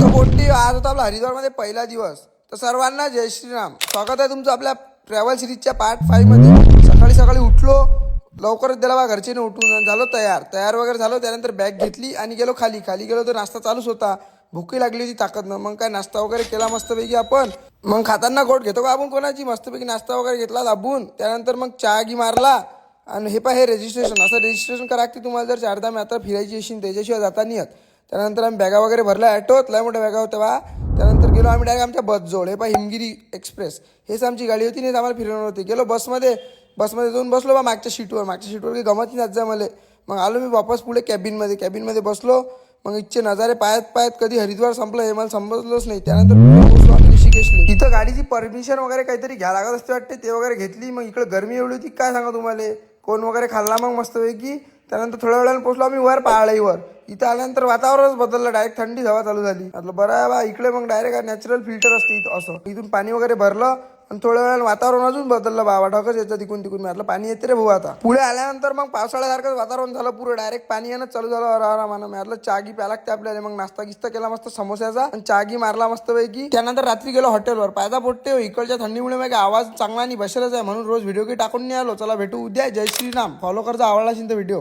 तर आज होता आपला हरिद्वारमध्ये पहिला दिवस. तर सर्वांना जय श्रीराम. स्वागत आहे तुमचं आपल्या ट्रॅव्हल सिरीजच्या पार्ट फाईव्हमध्ये. सकाळी सकाळी उठलो लवकरच दिला बा घरचे उठून झालो तयार. तयार वगैरे झालो त्यानंतर बॅग घेतली आणि गेलो खाली. खाली गेलो तर नाश्ता चालूच होता. भुकी लागली होती ताकद मग काय नाश्ता वगैरे केला मस्तपैकी आपण. मग खाताना गोट घेतो का आपण कोणाची? मस्तपैकी नाश्ता वगैरे घेतला दाबून. त्यानंतर मग चहा गी मारला. आणि हे पहा हे रजिस्ट्रेशन असं रजिस्ट्रेशन करा की तुम्हाला जर चारधाम यात्रा फिरायची असेल त्याच्याशिवाय जाता नाही येत. त्यानंतर आम्ही बॅगा वगैरे भरल्या. ॲटोत लय मोठ्या बॅगा होत्या बा. त्यानंतर गेलो आम्ही डायरेक्ट आमच्या बसजवळ हे बा हिमगिरी एक्सप्रेस. हेच आमची गाडी होती नाही आम्हाला फिरवणार होती. गेलो बसमध्ये. बसमध्ये जाऊन बसलो बा मागच्या सीटवर. मागच्या सीटवर काही गमत नाही जा मला मग आलो मी वापस पुढे कॅबिनमध्ये कॅबिनमध्ये बसलो. मग इच्छे नजारे पायत पायत कधी हरिद्वार संपलं हे मला समजलंच नाही. त्यानंतर आम्ही इथं गाडीची परमिशन वगैरे काहीतरी घ्या लागत असते वाटते. ते वगैरे घेतली. मग इकडे गरमी एवढी होती काय सांगा तुम्हाला? कोण वगैरे खाल्ला मग मस्तपैकी. त्यानंतर थोड्या वेळाने पोचलो आम्ही वर पहाडाईवर इथं आल्यानंतर वातावरणच बदललं. डायरेक्ट थंडी हवा चालू झाली. म्हटलं बरं बा इकडे मग डायरेक्ट नॅचरल फिल्टर असते इथं असं. इथून पाणी वगैरे भरलं आणि थोड्या वेळानं वातावरण अजून बदललं बाबा ढगच येतं तिकून तिकून. म्हटलं पाणी येते रे भाऊ आता. पुढे आल्यानंतर मग पावसाळ्यासारखंच वातावरण झालं. पुरं डायरेक्ट पाणी येणं चालू झालं. आरामानं म्हटलं चागी प्या लागते आपल्याला. मग नाश्ता गिस्ता केला मस्त समोस्याचा आणि चागी मारला मस्त पैकी त्यानंतर रात्री गेलो हॉटेलवर. पायदा पोटते हो, इकडच्या थंडीमुळे मग आवाज चांगला नाही बसेलच आहे म्हणून रोज व्हिडिओ की टाकून नाही आलो. चला भेटू. उद्या. जय श्रीराम. फॉलो करता आवडला असेल तर व्हिडिओ